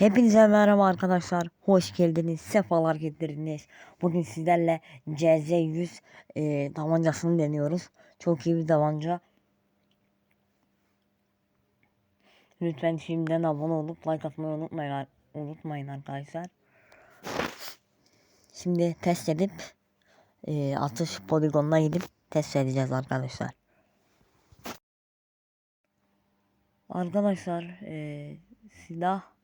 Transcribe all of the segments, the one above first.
Hepinize merhaba arkadaşlar. Hoş geldiniz. Sefalar getirdiniz. Bugün sizlerle CZ100 e, tabancasını deniyoruz. Çok iyi bir tabanca. Lütfen şimdiden abone olup like atmayı unutmayın, unutmayın arkadaşlar. Şimdi test edip e, atış poligonuna gidip test edeceğiz arkadaşlar. Arkadaşlar e, silah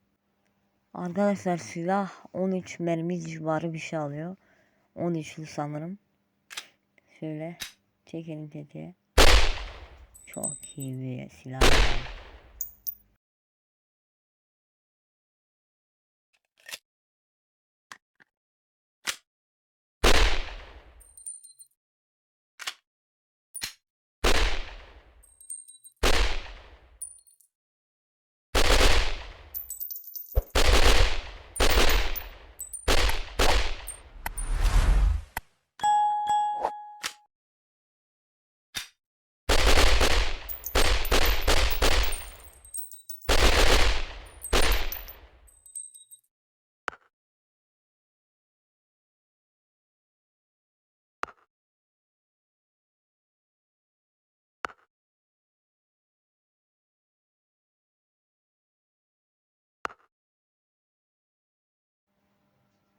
Arkadaşlar silah 13 mermi civarı bir şey alıyor. 13'lü sanırım. Şöyle çekelim tetiğe. Çok iyi bir silah. ya.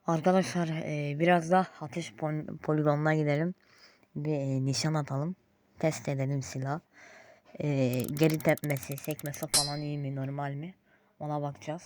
Arkadaşlar e, biraz da atış pol- poligonuna gidelim. Bir e, nişan atalım. Test edelim silah. E, geri tepmesi, sekmesi falan iyi mi, normal mi? Ona bakacağız.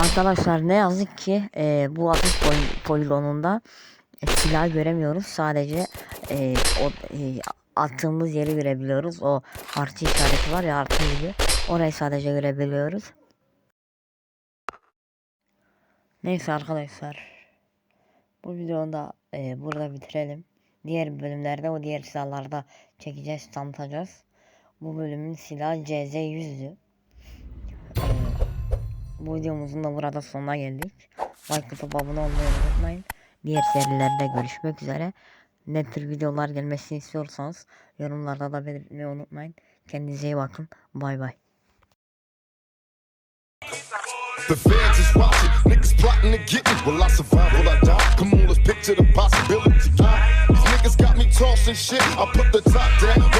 Arkadaşlar ne yazık ki e, bu atış pol- poligonunda e, silah göremiyoruz. Sadece e, o e, attığımız yeri görebiliyoruz. O artı işareti var ya artı gibi. Orayı sadece görebiliyoruz. Neyse arkadaşlar. Bu videoyu da e, burada bitirelim. Diğer bölümlerde o diğer silahlarda çekeceğiz, tanıtacağız. Bu bölümün silahı CZ100'dü. Bu videomuzun da burada sonuna geldik. Like atıp abone olmayı unutmayın. Diğer serilerde görüşmek üzere. Ne tür videolar gelmesini istiyorsanız yorumlarda da belirtmeyi unutmayın. Kendinize iyi bakın. Bay bay. The feds is watching, niggas plotting to get me. Will I survive? Will I die? Come on, let's picture the possibility. These niggas got me tossing shit. I put the top down.